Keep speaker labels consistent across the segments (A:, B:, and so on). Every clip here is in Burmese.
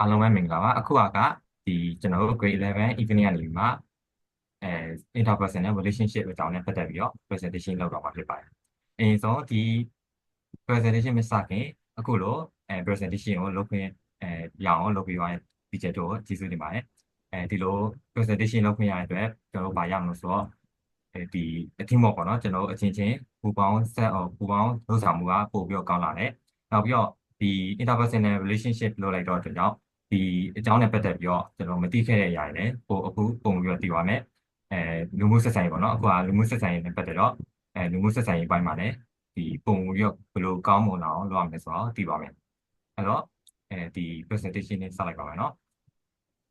A: အားလုံးပဲမင်္ဂလာပါအခုကကဒီကျွန်တော်တို့ grade 11 evening ကနေပြီးမှအဲ interpersonal relationship အကြောင်းနဲ့ပတ်သက်ပြီးတော့ presentation လုပ်တော့မှာဖြစ်ပါတယ်အရင်ဆုံးဒီ presentation မစခင်အခုလိုအဲ presentation ကိုလုပ်ခွင့်အဲရအောင်လုပ်ပြီးသွားရင် teacher တို့ကျေးဇူးတင်ပါတယ်အဲဒီလို presentation လုပ်ခွင့်ရတဲ့အတွက်ကျွန်တော်တို့ဗာရမလို့ဆိုတော့အဲဒီအထင်မော့ပေါ့နော်ကျွန်တော်တို့အချင်းချင်းပူပေါင်းဆက်အောင်ပူပေါင်းလုပ်ဆောင်မှုကပို့ပြီးတော့ကောင်းလာတယ်နောက်ပြီးတော့ဒီ interpersonal relationship လုပ်လိုက်တော့အတွက်ကြောင့် ဒီအကြောင်းနဲ့ပတ်သက်ပြီးတော့ကျွန်တော်မသိခဲ့တဲ့အရာတွေလည်းပိုအခုပုံပြီးတော့သိပါမယ်အဲလူမှုဆက်ဆံရေးပေါ့နော်အခုကလူမှုဆက်ဆံရေးနဲ့ပတ်သက်တော့အဲလူမှုဆက်ဆံရေးပိုင်းမှာလည်းဒီပုံပြီးတော့ဘယ်လိုကောင်းမွန်အောင်လုပ်ရမလဲဆိုတော့သိပါမယ်အဲ့တော့အဲဒီ presentation နဲ့စလိုက်ပါမယ်နော်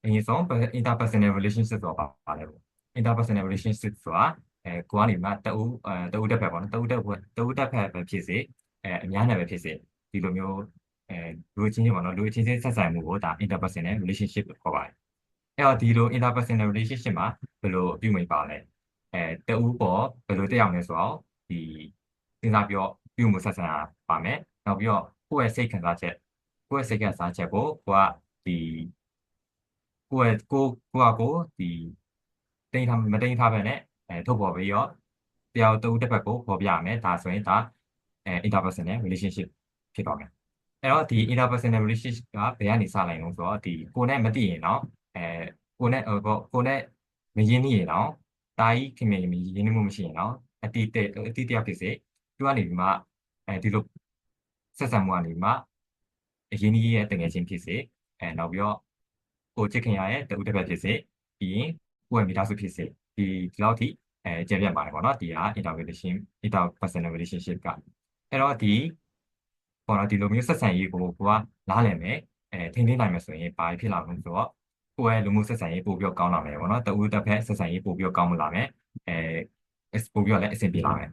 A: အရင်ဆုံး interpersonal relationship ဆိုတာပါလဲပေါ့ interpersonal relationship ဆိုတာအဲကိုကနေမှတအူးအဲတအူးတက်ဖက်ပေါ့နော်တအူးတက်ဖက်တအူးတက်ဖက်ပဲဖြစ်စေအဲအများနဲ့ပဲဖြစ်စေဒီလိုမျိုး အဲလူချင်းချင်းပေါ့နော်လူချင်းချင်းဆက်ဆံမှုကိုဒါ interpersonal relationship လို့ခေါ်ပါတယ်အဲ့တော့ဒီလို interpersonal relationship မှာဘယ်လိုအပြုမိပါလဲအဲတအူးပေါ်ဘယ်လိုတက်ရောက်လဲဆိုတော့ဒီစဉ်းစားပြီးတော့ပြုမှုဆက်ဆံပါမယ်နောက်ပြီးတော့ကိုယ့်ရဲ့စိတ်ခံစားချက်ကိုယ့်ရဲ့စိတ်ခံစားချက်ကိုကိုကဒီကိုယ့်ရဲ့ကိုကိုကကိုဒီတိန်ထားမတိန်ထားပဲနဲ့အဲထုတ်ပေါ်ပြီးတော့တယောက်တူတစ်ဖက်ကိုပေါ်ပြရမယ်ဒါဆိုရင်ဒါအဲ interpersonal relationship ဖြစ်သွားမယ် အဲ့တော့ဒီ interpersonal relationship ကဘယ်ကနေစလိုက်လို့ဆိုတော့ဒီကိုနဲ့မသိရင်တော့အဲကိုနဲ့ဟိုကိုနဲ့မရင်းနှီးရင်တော့တာကြီးခင်မင်မရင်းနှီးမှုမရှိရင်တော့အတိတ်အတိတ်တယောက်ဖြစ်စေသူကနေပြီးမှအဲဒီလိုဆက်ဆံမှုကနေပြီးမှအရင်းနှီးရဲ့တငယ်ချင်းဖြစ်စေအဲနောက်ပြီးတော့ကိုချစ်ခင်ရရဲ့တူတစ်ဖက်ဖြစ်စေပြီးရင်ကိုယ့်ရဲ့မိသားစုဖြစ်စေဒီဒီလောက်ထိအဲကျယ်ပြန့်ပါတယ်ပေါ့နော်ဒီဟာ interrelation interpersonal relationship ကအဲ့တော့ဒီ ပေါ့နော်ဒီလိုမျိုးဆက်ဆံရေးကိုကိုကနားလည်မယ်အဲထိန်းသိမ်းနိုင်မယ်ဆိုရင်ဘာဖြစ်လာမလဲဆိုတော့ကိုယ့်ရဲ့လူမှုဆက်ဆံရေးပို့ပြီးကောင်းလာမယ်ပေါ့နော်တဦးတစ်ဖက်ဆက်ဆံရေးပို့ပြီးကောင်းမလာမယ်အဲပို့ပြီးလည်းအဆင်ပြေလာမယ်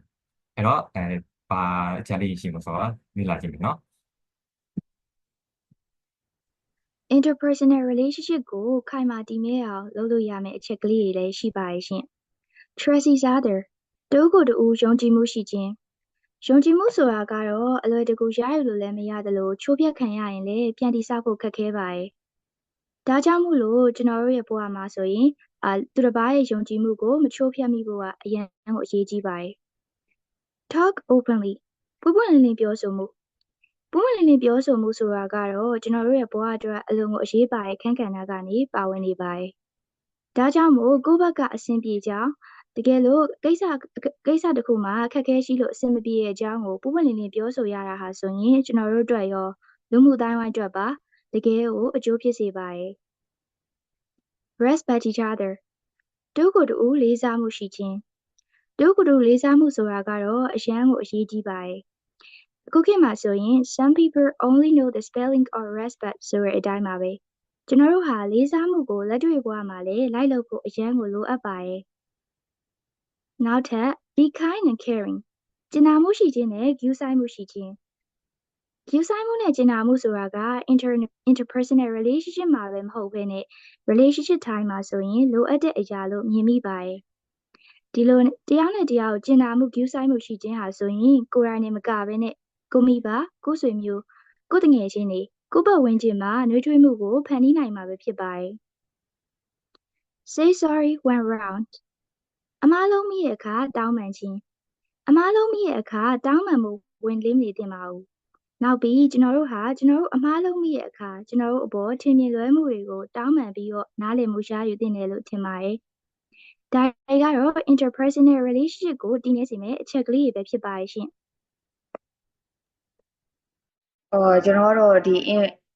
A: အဲ့တော့အဲဘာအချက်လေးရှိမဆိုတော့မိလာကြည့်မယ်နော်
B: interpersonal relationship ကိုခိုင်မာတည်မြဲအောင်လုပ်လို့ရမယ့်အချက်ကလေးတွေလည်းရှိပါရဲ့ရှင်။ trust each other တူကိုတူယုံကြည်မှုရှိခြင်း ယုံကြည်မှုဆိုတာကတော့အလွယ်တကူရယူလို့လည်းမရသလိုချိုးဖျက်ခံရရင်လည်းပြန်တည်ဆောက်ဖို့ခက်ခဲပါရဲ့။ဒါကြောင့်မို့လို့ကျွန်တော်တို့ရဲ့ဘဝမှာဆိုရင်အာသူတစ်ပါးရဲ့ယုံကြည်မှုကိုမချိုးဖျက်မိဖို့ကအရင်ကိုအရေးကြီးပါရဲ့။ talk openly ပွပွလင်းလင်းပြောဆိုမှုပွပွလင်းလင်းပြောဆိုမှုဆိုတာကတော့ကျွန်တော်တို့ရဲ့ဘဝအတွက်အလုံးကိုအရေးပါတဲ့ခန်းကဏ္ဍကနေပါဝင်နေပါရဲ့။ဒါကြောင့်မို့ကိုယ့်ဘက်ကအဆင်ပြေကြောင်း တကယ်လို့ကိစ္စကိစ္စတစ်ခုမှာအခက်အခဲရှိလို့အဆင်မပြေတဲ့အကြောင်းကိုပွပွလင်းလင်းပြောဆိုရတာဟာဆိုရင်ကျွန်တော်တို့အတွက်ရောလူမှုတိုင်းဝိုင်းအတွက်ပါတကယ်ကိုအကျိုးဖြစ်စေပါရဲ့။ respect each other တူကိုတူလေးစားမှုရှိခြင်းတူကိုတူလေးစားမှုဆိုတာကတော့အရန်ကိုအရေးကြီးပါရဲ့။အခုခေတ်မှာဆိုရင် some people only know the spelling of respect ဆိုတဲ့အတိုင်းပါပဲ။ကျွန်တော်တို့ဟာလေးစားမှုကိုလက်တွေ့ဘဝမှာလည်းလိုက်လုပ်ဖို့အရန်ကိုလိုအပ်ပါရဲ့။ နောက်ထပ် be kind and caring ကျင်နာမှုရှိခြင်းနဲ့ဂရုစိုက်မှုရှိခြင်းဂရုစိုက်မှုနဲ့ကျင်နာမှုဆိုတာက inter interpersonal relationship မှာပဲမဟုတ်ဘဲနဲ့ relationship တိုင်းမှာဆိုရင်လိုအပ်တဲ့အရာလို့မြင်မိပါရဲ့။ဒီလိုတရားနဲ့တရားကိုကျင်နာမှုဂရုစိုက်မှုရှိခြင်းဟာဆိုရင်ကိုယ်တိုင်နဲ့မကဘဲနဲ့ကိုမိပါကိုဆွေမျိုးကိုတငယ်ချင်းတွေကိုပတ်ဝန်းကျင်မှာနှွေးထွေးမှုကိုဖန်တီးနိုင်မှာပဲဖြစ်ပါတယ် Say sorry when wrong အမားလုံးမိရဲ့အခါတောင်းပန်ခြင်းအမားလုံးမိရဲ့အခါတောင်းပန်မှုဝင်လင်းနေတင်ပါဘူးနောက်ပြီးကျွန်တော်တို့ဟာကျွန်တော်တို့အမားလုံးမိရဲ့အခါကျွန်တော်တို့အပေါ်ထင်မြင်လွဲမှုတွေကိုတောင်းပန်ပြီးတော့နားလည်မှုရယူတင်တယ်လို့ထင်ပါတယ်ဒါတွေကတော့ interpersonal relationship ကိုတည်နေစေမယ့်အချက်ကလေးတွေပဲဖြစ်ပါရဲ့ရှင်
C: ဟောကျွန်တော်ကတော့ဒီ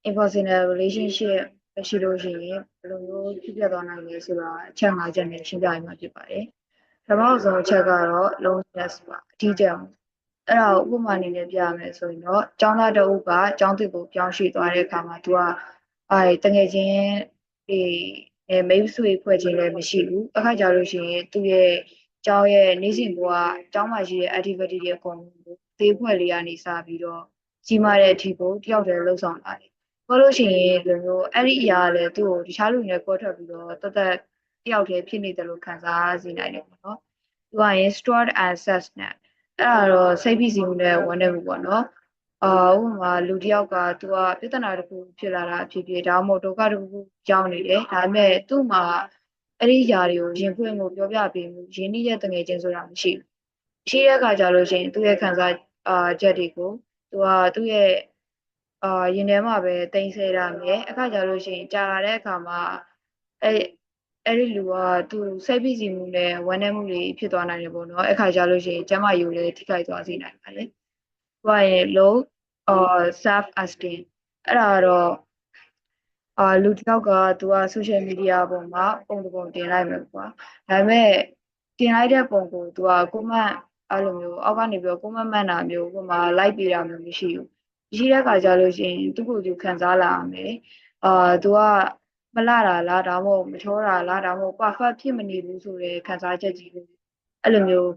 C: impersonal relationship ရှိလို့ရှိရင်ဘယ်လိုမျိုးဖြစ်ပြသွားနိုင်လဲဆိုတာအချက်၅ချက်နဲ့ရှင်းပြရမှာဖြစ်ပါတယ်။ ပထမဆုံးအချက်ကတော့ loneliness ပါအထီးကျန်အဲ့ဒါကိုဥပမာအနေနဲ့ပြရမယ်ဆိုရင်တော့ကျောင်းသားတအုပ်ကကျောင်းသစ်ကိုပြောင်းရွှေ့သွားတဲ့အခါမှာသူကအဲတငယ်ချင်းဒီအဲမိတ်ဆွေဖွဲ့ချင်းလည်းမရှိဘူးအခါကြလို့ရှိရင်သူ့ရဲ့ကျောင်းရဲ့နေ့စဉ်ဘဝကျောင်းမှာရှိတဲ့ activity တွေအကုန်လုံးကိုသေးဖွဲ့လေးကနေစပြီးတော့ကြီးမားတဲ့အထီကိုတယောက်တည်းလှုပ်ဆောင်လာတယ်။ဘာလို့ရှိရင်ဒီလိုအဲ့ဒီအရာကလည်းသူ့ကိုတခြားလူတွေနဲ့ကွဲထွက်ပြီးတော့တသက် တယောက်တည်းဖြစ်နေတယ်လို့ခံစားစေနိုင်တယ်ပေါ့နော်။သူကရင် stored access နဲ့အဲ့ဒါတော့စိတ်ဖိစီးမှုနဲ့ဝန်နေမှုပေါ့နော်အာဥပမာလူတစ်ယောက်ကသူကပြဿနာတစ်ခုဖြစ်လာတာအဖြစ်ဖြစ်ဒါမှမဟုတ်ဒုက္ခတစ်ခုခုရောက်နေတယ်ဒါပေမဲ့သူ့မှာအဲ့ဒီຢာတွေကိုရင်ဖွင့်မှုပြောပြပေးမှုရင်းနှီးတဲ့တငယ်ချင်းဆိုတာမရှိဘူးရှိတဲ့အခါကျလို့ရှိရင်သူ့ရဲ့ခံစားအာချက်တွေကိုသူကသူ့ရဲ့အာရင်ထဲမှာပဲတင်ဆဲရမယ်အခါကျလို့ရှိရင်ကြာလာတဲ့အခါမှာအဲ့ အဲ့ဒီလူကသူစိတ်ဖိစီးမှုနဲ့ဝမ်းနည်းမှုတွေဖြစ်သွားနိုင်တယ်ပေါ့နော်အခါကျလို့ရှိရင်ကျမယူလည်းထိခိုက်သွားစေနိုင်ပါတယ်။ဘာရဲ့ low or self esteem အဲ့ဒါကတော့အာလူတစ်ယောက်ကသူက social media ပေါ်မှာပုံတစ်ပုံတင်လိုက်မယ်ကွာဒါပေမဲ့တင်လိုက်တဲ့ပုံကိုသူကကိုမန့်အဲ့လိုမျိုးအောက်ကနေပြီးတော့ကိုမန့်မှန်တာမျိုးပုံမှာ like ပေးတာမျိုးမရှိဘူးရှိတဲ့ခါကျလို့ရှိရင်သူ့ကိုယ်သူခံစားလာရမယ်အာသူက မလာတာလားဒါမှမဟုတ်မချောတာလားဒါမှမဟုတ် perfect ဖြစ်မနေဘူးဆိုတဲ့ခံစားချက်ကြီးလို့အဲ့လိုမျိုး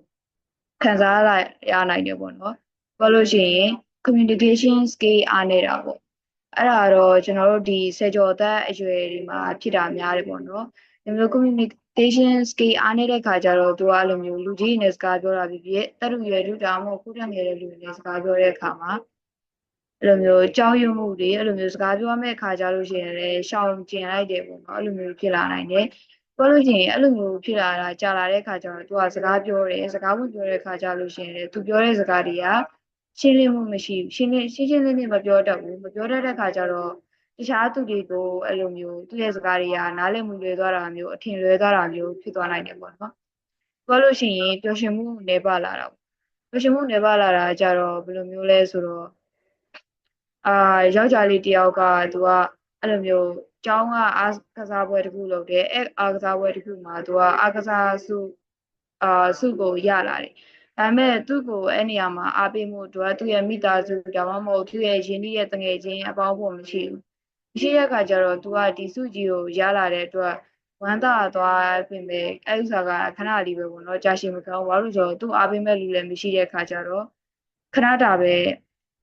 C: ခံစားလာရနိုင်တယ်ပေါ့နော်ဘာလို့ရှိရင် communication skill အားနေတာပေါ့အဲ့ဒါတော့ကျွန်တော်တို့ဒီစေကျော်သက်အရွယ်ဒီမှာဖြစ်တာများတယ်ပေါ့နော်ဒီလို communication skill အားနေတဲ့ခါကျတော့သူကအဲ့လိုမျိုးလူကြီးနဲ့စကားပြောတာဖြစ်ဖြစ်တက်လူရွယ်လူဒါမှမဟုတ်ခုတက်ငယ်တဲ့လူတွေနဲ့စကားပြောတဲ့အခါမှာ အဲ့လိုမျိုးကြောက်ရွံ့မှုတွေအဲ့လိုမျိုးစကားပြောမဲ့ခါကြလို့ရှိရင်လည်းရှောင်ကျင်လိုက်တယ်ပေါ့နော်အဲ့လိုမျိုးဖြစ်လာနိုင်တယ်ပြောလို့ရှိရင်အဲ့လိုမျိုးဖြစ်လာတာကြာလာတဲ့ခါကျတော့သူကစကားပြောတယ်စကားဝင်ပြောတဲ့ခါကျလို့ရှိရင်လည်းသူပြောတဲ့စကားတွေကရှင်းလင်းမှုမရှိဘူးရှင်းလင်းရှင်းရှင်းလင်းလင်းမပြောတတ်ဘူးမပြောတတ်တဲ့ခါကျတော့တခြားသူတွေကိုအဲ့လိုမျိုးသူ့ရဲ့စကားတွေကနားလည်မှုလွဲသွားတာမျိုးအထင်လွဲသွားတာမျိုးဖြစ်သွားနိုင်တယ်ပေါ့နော်ပြောလို့ရှိရင်ပျော်ရွှင်မှုနေပါလာတာပေါ့ပျော်ရွှင်မှုနေပါလာတာကြတော့ဘယ်လိုမျိုးလဲဆိုတော့ အာယောက်ျားလေးတယောက်ကသူကအဲ့လိုမျိုးကျောင်းကအားကစားပွဲတစ်ခုလုပ်တယ်အဲ့အားကစားပွဲတစ်ခုမှာသူကအားကစားစုအာစုကိုရလာတယ်ဒါပေမဲ့သူ့ကိုအဲ့နေရာမှာအားပေးမှုအတွက်သူ့ရဲ့မိသားစုဒါမှမဟုတ်သူ့ရဲ့ရင်းနှီးရဲ့တငယ်ချင်းအပေါင်းအဖော်မရှိဘူးမရှိတဲ့အခါကျတော့သူကဒီစုကြီးကိုရလာတဲ့အတွက်ဝမ်းသာသွားပြင်မဲ့အဲ့ဥစ္စာကခဏလေးပဲပေါ့နော်ကြာရှည်မကောင်းဘာလို့ဆိုတော့သူ့အားပေးမဲ့လူလည်းမရှိတဲ့အခါကျတော့ခဏတာပဲ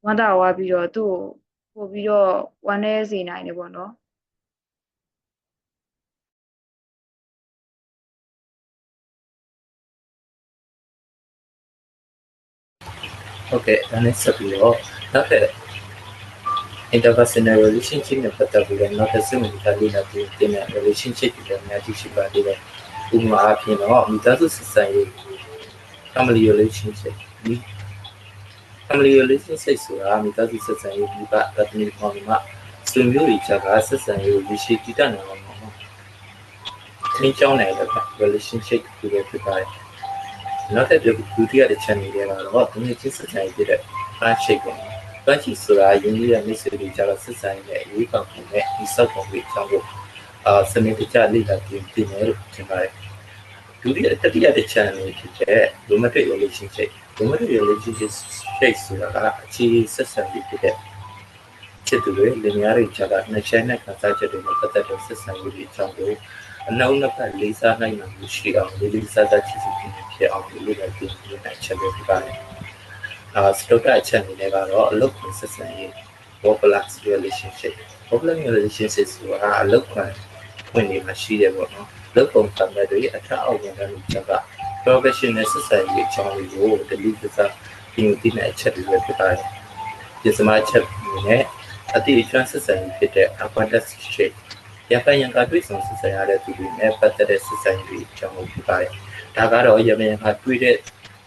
C: ဝမ်းသာသွားပြီးတော့သူ့ကိုပို့ပြီးတော့ဝမ်းနည်းစေနိုင်တယ်ပေါ့နော်
D: ဟုတ်ကဲ့ဒါနဲ့ဆက်ပြီးတော့နောက်ထပ် interpersonal relationship နဲ့ပတ်သက်ပြီးတော့နောက်ထပ်စိတ်ဝင်စားလေးလာပြီးတင်တဲ့ relationship တွေလည်းအများကြီးရှိပါသေးတယ်။ဥပမာအားဖြင့်တော့မိသားစုဆက်ဆံရေး family relationship ဒီ family relationship ဆိုတာမိသားစုဆက်ဆံရေးဒီကတတိယပေါ်မှာဆွေမျိုးတွေကြားကဆက်ဆံရေးကိုရှိတည်တတ်နိုင်အောင်ပေါ့နော်။သင်ကြောင်းနိုင်တဲ့ relationship တွေပဲဖြစ်ပါတယ်။နောက်ထပ်ဒုတိယတစ်ချက်အနေနဲ့ကတော့ဒီနေ့ချင်းဆက်ဆံရေးဖြစ်တဲ့ friendship ပေါ့နော်။ friendship ဆိုတာယဉ်ကျေးတဲ့မိတ်ဆွေတွေကြားကဆက်ဆံရေးနဲ့အရေးပါပုံနဲ့ဒီစောက်ပုံတွေအကြောင်းကိုအာစနစ်တကျလေ့လာကြည့်တင်တယ်လို့ထင်ပါတယ်။ဒုတိယတတိယတစ်ချက်အနေဖြစ်တဲ့ romantic relationship romantic relationship ဆိုတာကအခြေဆက်ဆံရေးဖြစ်တဲ့ချစ်သူတွေလင်မယားတွေကြားကနှစ်ချက်နဲ့ခံစားချက်တွေနဲ့ပတ်သက်တဲ့ဆက်ဆံရေးတွေအကြောင်းကိုအနောက်နှစ်ဖက်လေးစားနိုင်မှုရှိအောင်လေးလေးစားစားချစ်ချစ်ခင်ခင်ဖြစ်အောင်လေ့လာကြည့်နိုင်ချက်တွေဖြစ်ပါတယ်။အာစတုတ်အချက်အနေနဲ့ကတော့အလုပ်ကိုဆက်ဆံရေး work life relationship work life relationship ဆိုတာအလုပ်ကိုဝင်နေမှာရှိတယ်ပေါ့နော်။လုပ်ပုံစံတွေအထအောက်ဝင်တဲ့လူချက်က professional ဆက်ဆံရေးအကြောင်းတွေကို deliver စားပြင်သည့်အချက်တွေပဲဖြစ်ပါတယ်။ဒီစမချက်နဲ့အတိအကျဆက်ဆံရေးဖြစ်တဲ့ apprenticeship ရပန်ရံကတွေ့ဆုံဆက်ဆံရတဲ့သူတွေနဲ့ပတ်သက်တဲ့ဆက်ဆံရေးအကြောင်းကိုဖြစ်ပါတယ်။ဒါကတော့ရပန်ရံကတွေ့တဲ့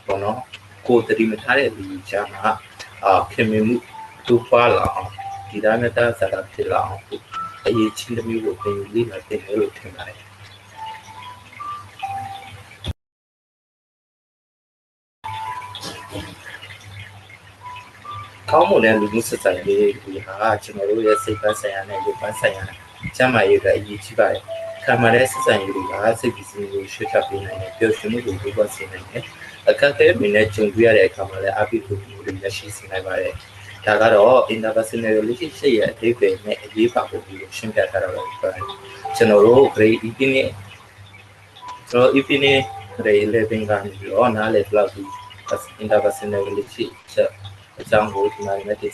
D: ဘောနော်ကိုယ်တတိမထားတဲ့လူကြီးကြားမှာအာခင်မင်မှုတူပွားလာအောင်ဒီသားမြတ်သားစာတာဖြစ်လာအောင်အရေးချင်းတစ်မျိုးကိုသင်ယူလေ့လာသင်တယ်လို့ထင်ပါတယ်။ ကောင်းမွန်တဲ့လူမှုဆက်ဆံရေးတွေဟာကျွန်တော်တို့ရဲ့စိတ်ပိုင်းဆိုင်ရာနဲ့ရုပ်ပိုင်းဆိုင်ရာကျန်းမာရေးကအရေးကြီးပါတယ်။ခံမာတဲ့ဆက်ဆံရေးတွေကစိတ်ပစ္စည်းကိုရွှေ့ချပေးနိုင်တယ်၊ပျော်ရွှင်မှုကိုဝေဖန်စေနိုင်တယ်။အခက်အခဲတွေနဲ့ကြုံတွေ့ရတဲ့အခါမှာလည်းအပိဓုမှုတွေရရှိစေနိုင်ပါတယ်။ဒါကတော့ interpersonal relationship ရဲ့အသေးစိတ်နဲ့အရေးပါပုံတွေကိုရှင်းပြထားတာပါပဲ။ကျွန်တော်တို့ grade EP နဲ့ကျွန်တော် EP နဲ့ grade 11ကနေပြီးတော့နားလည်ဘလောက်ဒီ interpersonal relationship အကြော င်းကိုဒီမှာလည်းတင်